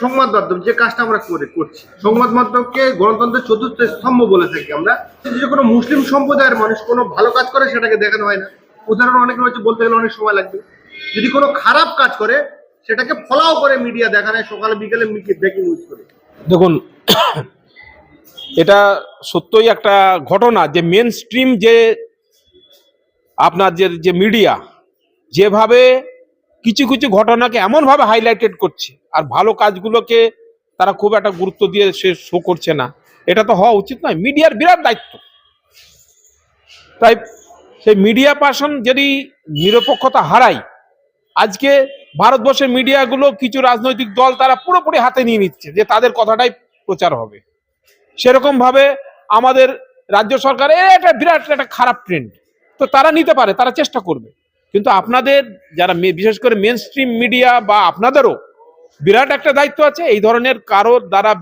সংবাদ মাধ্যম যে কাজটা আমরা করে করছি, সংবাদ মাধ্যমকে গণতন্ত্রের চতুর্থ স্তম্ভ বলে থাকি আমরা যে কোনো মুসলিম সম্প্রদায়ের মানুষ কোনো ভালো কাজ করে সেটাকে দেখানো হয় না। উদাহরণ অনেক রয়েছে বলতে গেলে অনেক সময় লাগবে। যদি কোনো খারাপ কাজ করে, সেটাকে ফলাও করে মিডিয়া দেখানো হয় সকালে, বিকেলে ব্রেকিং নিউজ করে। দেখুন, এটা সত্যই একটা ঘটনা যে মেন স্ট্রিম যে আপনার যে যে মিডিয়া যেভাবে কিছু কিছু ঘটনাকে এমনভাবে হাইলাইটেড করছে, আর ভালো কাজগুলোকে তারা খুব একটা গুরুত্ব দিয়ে সে শো করছে না। এটা তো হওয়া উচিত নয়, মিডিয়ার বিরাট দায়িত্ব। তাই সেই মিডিয়া পার্সন যদি নিরপেক্ষতা হারায়, আজকে ভারতবর্ষের মিডিয়াগুলো কিছু রাজনৈতিক দল তারা পুরোপুরি হাতে নিয়ে নিচ্ছে যে তাদের কথাটাই প্রচার হবে। সেরকম ভাবে আমাদের রাজ্য সরকার এ একটা বিরাট একটা খারাপ ট্রেন্ড তো তারা নিতে পারে, তারা চেষ্টা করবে। কিন্তু আপনাদের যারা বিশেষ করে মেন স্ট্রিম মিডিয়া বা আপনাদেরও বিরাট একটা দায়িত্ব আছে এই ধরনের কারোর দ্বারা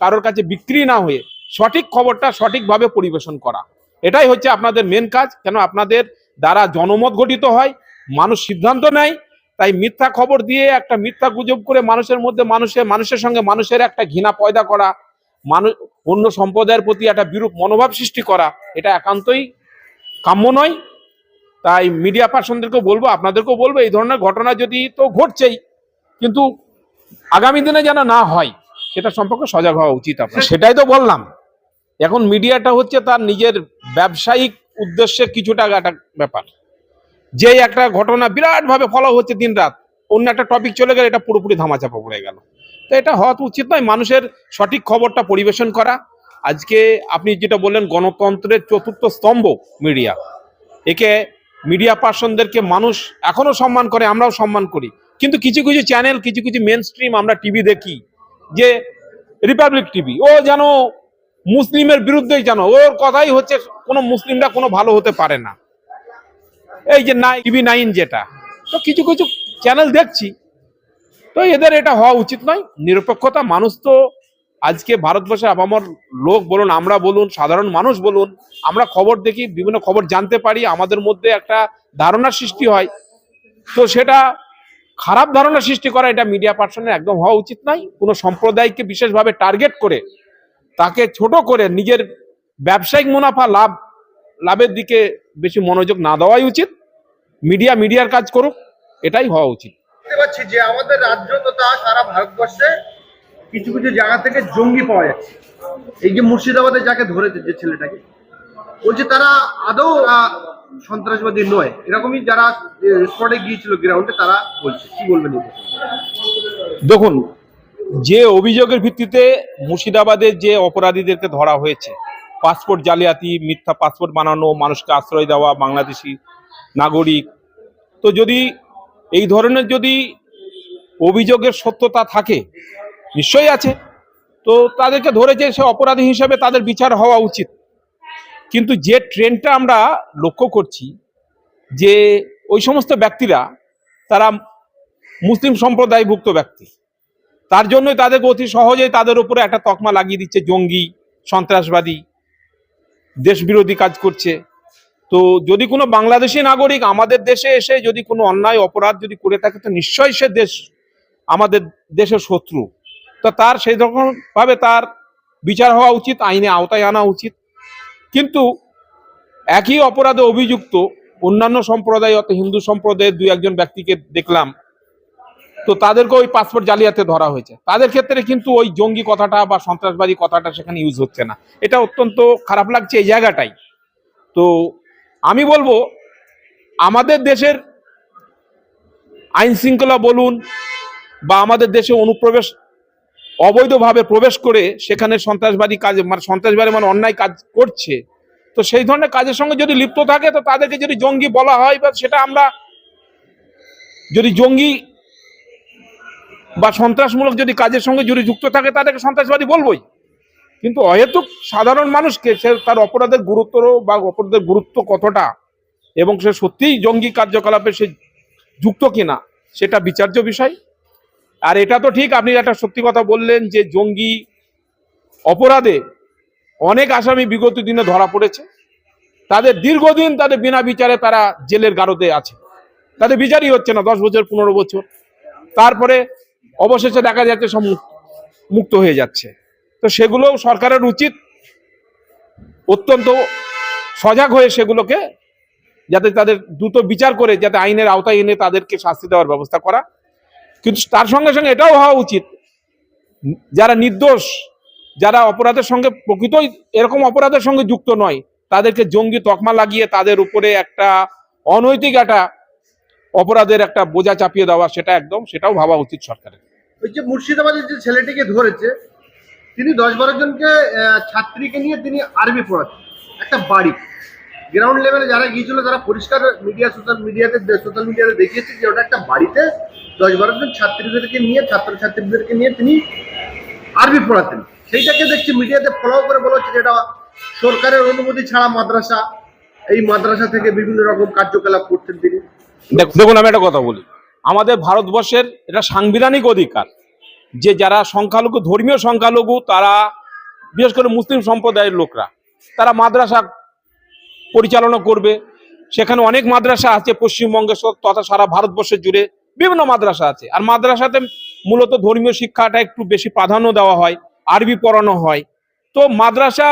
কারোর কাছে বিক্রি না হয়ে সঠিক খবরটা সঠিকভাবে পরিবেশন করা। এটাই হচ্ছে আপনাদের মেন কাজ। কেন আপনাদের দ্বারা জনমত গঠিত হয়, মানুষ সিদ্ধান্ত নেয়, তাই মিথ্যা খবর দিয়ে একটা মিথ্যা গুজব করে মানুষের মধ্যে মানুষের মানুষের সঙ্গে মানুষের একটা ঘৃণা পয়দা করা, মানুষ, অন্য সম্প্রদায়ের প্রতি একটা বিরূপ মনোভাব সৃষ্টি করা, এটা একান্তই কাম্য নয়। তাই মিডিয়া পার্সনদেরকেও বলব, আপনাদেরকেও বলব, এই ধরনের ঘটনা যদি তো ঘটছেই, কিন্তু আগামী দিনে যেন না হয়, সেটা সম্পর্কে সজাগ হওয়া উচিত আপনার। সেটাই তো বললাম। এখন মিডিয়াটা হচ্ছে তার নিজের ব্যবসায়িক উদ্দেশ্যে কিছুটা একটা ব্যাপার। যে একটা ঘটনা বিরাট ভাবে ফলো হচ্ছে দিন রাত অন্য একটা টপিক চলে গেলে এটা পুরোপুরি ধামাচাপা পড়ে গেল। তো এটা হওয়া উচিত নয়, মানুষের সঠিক খবরটা পরিবেশন করা। আজকে আপনি যেটা বললেন, গণতন্ত্রের চতুর্থ স্তম্ভ মিডিয়া একে মিডিয়া পার্সনদেরকে মানুষ এখনও সম্মান করে, আমরাও সম্মান করি। কিন্তু কিছু কিছু চ্যানেল কিছু কিছু মেন স্ট্রিম আমরা টিভি দেখি, যে রিপাবলিক টিভি ও যেন মুসলিমের বিরুদ্ধেই যেন, ওর কথাই হচ্ছে কোনো মুসলিমরা কোনো ভালো হতে পারে না। এই যে নাই টিভি নাইন যেটা, তো কিছু কিছু চ্যানেল দেখছি। তো এদের এটা হওয়া উচিত নয়, নিরপেক্ষতা, মানুষ তো আজকে ভারতবর্ষে আপামর লোক বলুন, আমরা বলুন, সাধারণ মানুষ বলুন, আমরা খবর দেখি, বিভিন্ন খবর জানতে পারি, আমাদের মধ্যে একটা ধারণার সৃষ্টি হয়। তো সেটা খারাপ ধারণা সৃষ্টি করা এটা মিডিয়া পার্সনের একদম হওয়া উচিত নয়। কোনো সম্প্রদায়কে বিশেষভাবে টার্গেট করে, তাকে ছোট করে নিজের ব্যবসায়িক মুনাফা লাভ, লাভের দিকে বেশি মনোযোগ না দেওয়াই উচিত। মিডিয়া মিডিয়ার কাজ করুক, এটাই হওয়া উচিত। দেখতে পাচ্ছি যে আমাদের রাজ্য তথা সারা ভারতবর্ষে কিছু কিছু জায়গা থেকে জঙ্গি পাওয়া যাচ্ছে। এই যে মুর্শিদাবাদে যাকে ধরেছে যে ছেলেটাকে বলছে তারা আদৌ সন্ত্রাসবাদী নয়, এরকমই যারা স্পটে গিয়েছিল গ্রাউন্ডে তারা বলছে। কি বলবেন দেখুন, যে অভিযোগের ভিত্তিতে মুর্শিদাবাদের যে অপরাধীদেরকে ধরা হয়েছে, পাসপোর্ট জালিয়াতি, মিথ্যা পাসপোর্ট বানানো, মানুষকে আশ্রয় দেওয়া, বাংলাদেশি নাগরিক, তো যদি এই ধরনের যদি অভিযোগের সত্যতা থাকে নিশ্চয়ই আছে। তো তাদেরকে ধরেছে সে অপরাধী হিসেবে তাদের বিচার হওয়া উচিত। কিন্তু যে ট্রেন্ডটা আমরা লক্ষ্য করছি, যে ওই সমস্ত ব্যক্তিরা, তারা মুসলিম সম্প্রদায়ভুক্ত ব্যক্তি। তার জন্যই তাদেরকে অতি সহজেই তাদের উপরে একটা তকমা লাগিয়ে দিচ্ছে জঙ্গি, সন্ত্রাসবাদী, দেশবিরোধী কাজ করছে। তো যদি কোনো বাংলাদেশি নাগরিক আমাদের দেশে এসে যদি কোনো অন্যায়, অপরাধ যদি করে থাকে, তো নিশ্চয়ই সে দেশ, আমাদের দেশের শত্রু। তো তার সেই রকম ভাবে তার বিচার হওয়া উচিত, আইনে আওতায় আনা উচিত। কিন্তু একই অপরাধে অভিযুক্ত অন্যান্য সম্প্রদায় অত হিন্দু সম্প্রদায়ের দুই একজন ব্যক্তিকে দেখলাম, তো তাদেরকে ওই পাসপোর্ট জালিয়াতে ধরা হয়েছে। তাদের ক্ষেত্রে কিন্তু ওই জঙ্গি কথাটা বা সন্ত্রাসবাদী কথাটা সেখানে ইউজ হচ্ছে না। এটা অত্যন্ত খারাপ লাগছে এই জায়গাটাই। তো আমি বলব, আমাদের দেশের আইন শৃঙ্খলা বলুন বা আমাদের দেশে অনুপ্রবেশ অবৈধভাবে প্রবেশ করে সেখানে সন্ত্রাসবাদী কাজ মানে সন্ত্রাসবাদী মানে অন্যায় কাজ করছে। তো সেই ধরনের কাজের সঙ্গে যদি লিপ্ত থাকে, তো তাদেরকে যদি জঙ্গি বলা হয়, বা সেটা আমরা যদি জঙ্গি বা সন্ত্রাসমূলক যদি কাজের সঙ্গে যদি যুক্ত থাকে, তাদেরকে সন্ত্রাসবাদী বলবই। কিন্তু অহেতুক সাধারণ মানুষকে সে তার অপরাধের গুরুত্ব বা অপরাধের গুরুত্ব কতটা, এবং সে সত্যিই জঙ্গি কার্যকলাপে সে যুক্ত কিনা, সেটা বিচার্য বিষয়। আর এটা তো ঠিক, আপনি একটা সত্যি কথা বললেন যে জঙ্গি অপরাধে অনেক আসামি বিগত দিনে ধরা পড়েছে। তাদের দীর্ঘদিন তাদের বিনা বিচারে তারা জেলের গারদে আছে। তাদের বিচারই হচ্ছে না, দশ বছর, পনেরো বছর। তারপরে অবশেষে দেখা যাচ্ছে সব মুক্ত। হয়ে যাচ্ছে। তো সেগুলো সরকারের উচিত অত্যন্ত সজাগ হয়ে সেগুলোকে যাতে তাদের দ্রুত বিচার করে, যাতে আইনের আওতায় এনে তাদেরকে শাস্তি দেওয়ার ব্যবস্থা করা। কিন্তু তার সঙ্গে সঙ্গে এটাও হওয়া উচিত। যারা নির্দোষ, যারা অপরাধের সঙ্গে প্রকৃতই এরকম অপরাধের সঙ্গে যুক্ত নয়, তাদেরকে জঙ্গি তকমা লাগিয়ে তাদের উপরে একটা অনৈতিক একটা অপরাধের একটা বোঝা চাপিয়ে দেওয়া, সেটা একদম, সেটাও ভাবা উচিত সরকারের। ওই যে মুর্শিদাবাদের যে ছেলেটিকে ধরেছে, তিনি দশ বারো জনকে ছাত্রীকে নিয়ে তিনি আরবি পড়াচ্ছেন। একটা বাড়ি। গ্রাউন্ড লেভেলে যারা গিয়েছিল, তারা পরিষ্কার মিডিয়া সোশ্যাল মিডিয়াতে সোশ্যাল মিডিয়াতে দেখিয়েছে যে ওটা একটা বাড়িতে দশ বারো জন ছাত্রীদেরকে নিয়ে, ছাত্রছাত্রীদেরকে নিয়ে তিনি আরবি পড়াতেন সেইটাকে দেখছি মিডিয়াতে ফলো করে বলা হচ্ছে যে এটা সরকারের অনুমতি ছাড়া মাদ্রাসা, এই মাদ্রাসা থেকে বিভিন্ন রকম কার্যকলাপ করতেন তিনি। দেখ- দেখুন, আমি একটা কথা বলি। আমাদের ভারতবর্ষের এটা সাংবিধানিক অধিকার। যে যারা সংখ্যালঘু, ধর্মীয় সংখ্যালঘু, তারা বিশেষ করে মুসলিম সম্প্রদায়ের লোকরা, তারা মাদ্রাসা পরিচালনা করবে। সেখানে অনেক মাদ্রাসা আছে পশ্চিমবঙ্গে তথা সারা ভারতবর্ষের জুড়ে বিভিন্ন মাদ্রাসা আছে। আর মাদ্রাসাতে মূলত ধর্মীয় শিক্ষাটা একটু বেশি প্রাধান্য দেওয়া হয়, আরবি পড়ানো হয়। তো মাদ্রাসা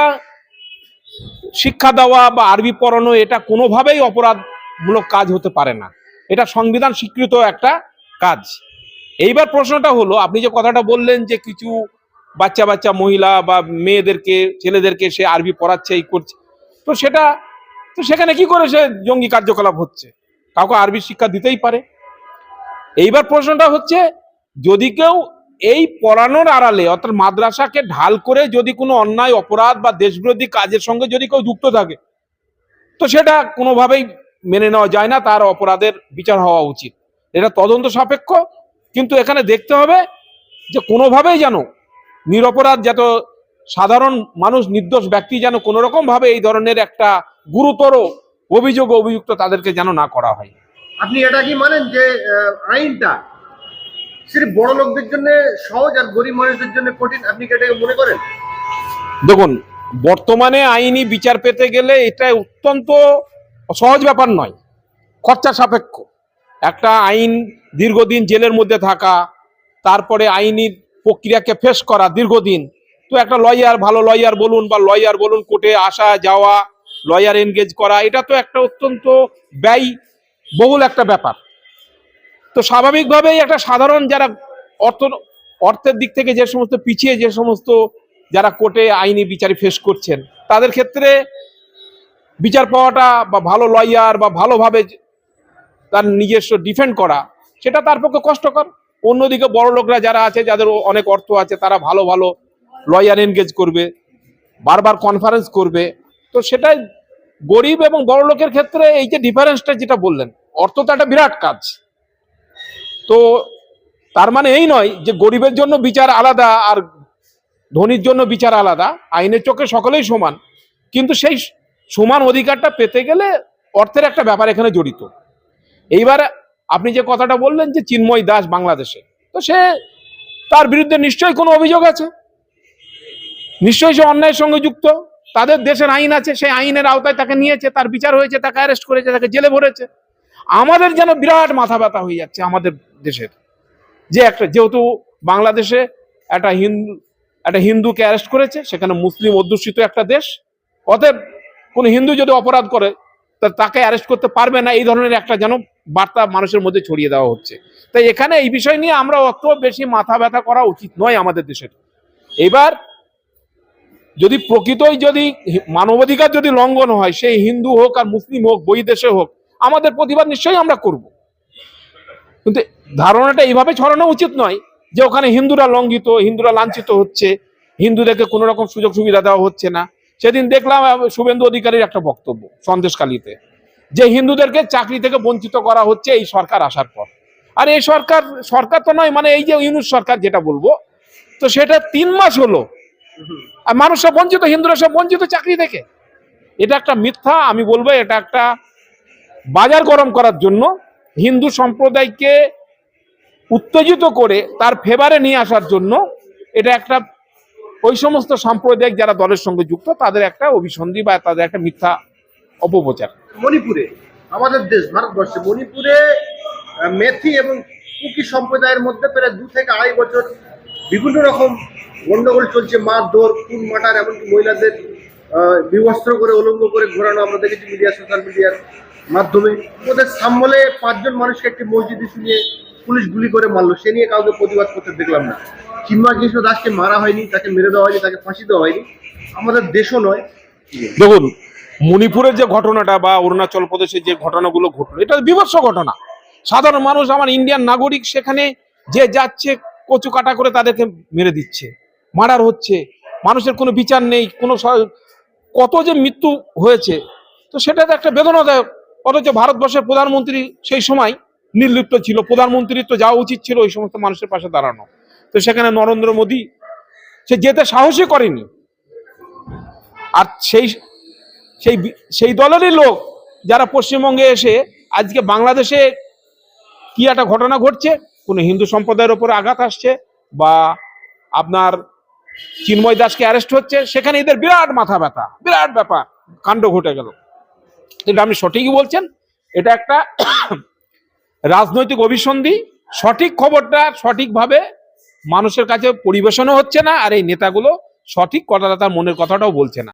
শিক্ষা দেওয়া বা আরবি পড়ানো এটা কোনোভাবেই অপরাধমূলক কাজ হতে পারে না। এটা সংবিধান স্বীকৃত একটা কাজ। এইবার প্রশ্নটা হলো, আপনি যে কথাটা বললেন যে কিছু বাচ্চা বাচ্চা মহিলা বা মেয়েদেরকে, ছেলেদেরকে সে আরবি পড়াচ্ছে, এই করছে, তো সেটা তো সেখানে কি করে সে জঙ্গি কার্যকলাপ হচ্ছে? কাউকে আরবি শিক্ষা দিতেই পারে। এইবার প্রশ্নটা হচ্ছে, যদি কেউ এই পড়ানোর আড়ালে, অর্থাৎ মাদ্রাসাকে ঢাল করে যদি কোনো অন্যায়, অপরাধ বা দেশবিরোধী কাজের সঙ্গে যদি কেউ যুক্ত থাকে, তো সেটা কোনোভাবেই মেনে নেওয়া যায় না, তার অপরাধের বিচার হওয়া উচিত। এটা তদন্ত সাপেক্ষ, কিন্তু এখানে দেখতে হবে যে কোনোভাবেই যেন নিরপরাধ যত সাধারণ মানুষ নির্দোষ ব্যক্তি যেন কোনো রকম ভাবে এই ধরনের একটা গুরুতর অভিযোগ অভিযুক্ত তাদেরকে যেন না করা হয়। আপনি এটা কি মানেন যে আইনটা শ্রী বড় লোকদের জন্য সহজ আর গরিব মানুষদের জন্য কঠিন? আপনি কি এটাকে মনে করেন? দেখুন বর্তমানে আইনি বিচার পেতে গেলে এটা অত্যন্ত সহজ ব্যাপার নয় খরচা সাপেক্ষ। একটা আইন দীর্ঘদিন জেলের মধ্যে থাকা তারপরে আইনি প্রক্রিয়াকে ফেস করা দীর্ঘদিন তো একটা লয়ার ভালো লয়ার বলুন বা লয়ার বলুন, কোর্টে আসা, যাওয়া লয়ার এনগেজ করা, এটা তো একটা অত্যন্ত ব্যয় বহুল একটা ব্যাপার। তো স্বাভাবিকভাবেই একটা সাধারণ যারা অর্থ, অর্থের দিক থেকে যে সমস্ত পিছিয়ে যে সমস্ত যারা কোর্টে আইনি বিচারে ফেস করছেন, তাদের ক্ষেত্রে বিচার পাওয়াটা বা ভালো লয়ার বা ভালোভাবে তার নিজস্ব ডিফেন্ড করা, সেটা তার পক্ষে কষ্টকর। অন্যদিকে বড় লোকরা যারা আছে, যাদের অনেক অর্থ আছে, তারা ভালো ভালো লয়ার এনগেজ করবে, বারবার কনফারেন্স করবে, তো সেটাই গরিব এবং বড় লোকের ক্ষেত্রে এই যে ডিফারেন্সটা যেটা বললেন, অর্থ তো একটা বিরাট কাজ। তো তার মানে এই নয় যে গরিবের জন্য বিচার আলাদা আর ধনীর জন্য বিচার আলাদা, আইনের চোখে সকলেই সমান, কিন্তু সেই সমান অধিকারটা পেতে গেলে অর্থের একটা ব্যাপার এখানে জড়িত। এইবার আপনি যে কথাটা বললেন যে চিন্ময় দাস বাংলাদেশে, তো সে তার বিরুদ্ধে নিশ্চয়ই কোনো অভিযোগ আছে? নিশ্চয়ই সে অন্যায়ের সঙ্গে যুক্ত। তাদের দেশের আইন আছে, সেই আইনের আওতায় তাকে নিয়েছে, তার বিচার হয়েছে, তাকে অ্যারেস্ট করেছে, তাকে জেলে ভরেছে। আমাদের যেন বিরাট মাথা ব্যথা হয়ে যাচ্ছে আমাদের দেশের। যে একটা, যেহেতু বাংলাদেশে একটা হিন্দু একটা হিন্দুকে অ্যারেস্ট করেছে, সেখানে মুসলিম অধ্যুষিত একটা দেশ। অতএব কোনো হিন্দু যদি অপরাধ করে, তা তাকে অ্যারেস্ট করতে পারবে না, এই ধরনের একটা যেন বার্তা মানুষের মধ্যে ছড়িয়ে দেওয়া হচ্ছে। তাই এখানে এই বিষয় নিয়ে আমরা অত বেশি মাথা ব্যথা করা উচিত নয় আমাদের দেশের। এবার যদি প্রকৃতই যদি মানবাধিকার যদি লঙ্ঘন হয় সেই হিন্দু হোক আর মুসলিম হোক বৈদেশে হোক, আমাদের প্রতিবাদ নিশ্চয়ই আমরা করব। কিন্তু ধারণাটা এইভাবে ছড়ানো উচিত নয় যে ওখানে হিন্দুরা লঙ্ঘিত, হিন্দুরা লাঞ্ছিত হচ্ছে, হিন্দুদেরকে কোনো রকম সুযোগ সুবিধা দেওয়া হচ্ছে না। সেদিন দেখলাম শুভেন্দু অধিকারীর একটা বক্তব্য সন্দেশকালীতে যে হিন্দুদেরকে চাকরি থেকে বঞ্চিত করা হচ্ছে এই সরকার আসার পর। আর এই সরকার সরকার তো নয় মানে এই যে ইউনুস সরকার যেটা বলব, তো সেটা তিন মাস হলো আর মানুষ সব বঞ্চিত, হিন্দুরা সব বঞ্চিত চাকরি থেকে এটা একটা মিথ্যা, আমি বলব এটা একটা বাজার গরম করার জন্য হিন্দু সম্প্রদায়কে উত্তেজিত করে তার ফেভারে নিয়ে আসার জন্য এটা একটা ওই সমস্ত সাম্প্রদায়িক যারা দলের সঙ্গে যুক্ত, তাদের একটা অভিসন্ধি বা তাদের একটা মিথ্যা অপপ্রচার। মণিপুরে, আমাদের দেশ, ভারতবর্ষে, মণিপুরে মেথি এবং কুকি সম্প্রদায়ের মধ্যে প্রায় দু থেকে আড়াই বছর বিভিন্ন রকম গন্ডগোল চলছে মারধর খুন মাটার এমনকি মহিলাদের বিবস্ত্র করে উলঙ্গ করে ঘোরানো আমরা দেখেছি মিডিয়া, সোশ্যাল মিডিয়ার মাধ্যমে। ওদের সাম্বলে পাঁচজন মানুষকে একটি মসজিদে শুনিয়ে পুলিশ গুলি করে মারলো। সে নিয়ে কাউকে প্রতিবাদ করতে দেখলাম না। চিন্ময় কৃষ্ণ দাসকে মারা হয়নি, তাকে মেরে দেওয়া হয়নি, তাকে ফাঁসি দেওয়া হয়নি। আমাদের দেশও নয়। দেখুন, মণিপুরের যে ঘটনাটা বা অরুণাচল প্রদেশের যে ঘটনাগুলো ঘটলো, এটা বিভৎস ঘটনা। সাধারণ মানুষ, আমার ইন্ডিয়ান নাগরিক সেখানে যে যাচ্ছে কচু কাটা করে তাদেরকে মেরে দিচ্ছে। মার্ডার হচ্ছে, মানুষের কোনো বিচার নেই, কোনো কত যে মৃত্যু হয়েছে, তো সেটা তো একটা বেদনাদায়ক, অথচ ভারতবর্ষের প্রধানমন্ত্রী সেই সময় নির্লিপ্ত ছিল, প্রধানমন্ত্রীর তো যাওয়া উচিত ছিল ওই সমস্ত মানুষের পাশে দাঁড়ানো। তো সেখানে নরেন্দ্র মোদী, সে যেতে সাহসই করেনি। আর সেই সেই সেই দলেরই লোক যারা পশ্চিমবঙ্গে এসে আজকে বাংলাদেশে কি একটা ঘটনা ঘটছে, কোনো হিন্দু সম্প্রদায়ের ওপরে আঘাত আসছে, বা আপনার চিন্ময় দাসকে অ্যারেস্ট হচ্ছে, সেখানে এদের বিরাট মাথা ব্যথা, বিরাট ব্যাপার, কাণ্ড ঘটে গেল। এটা আপনি সঠিকই বলছেন, এটা একটা রাজনৈতিক অভিসন্ধি, সঠিক খবরটা সঠিকভাবে মানুষের কাছে পরিবেশনও হচ্ছে না, আর এই নেতাগুলো সঠিক কথাটা তার মনের কথাটাও বলছে না।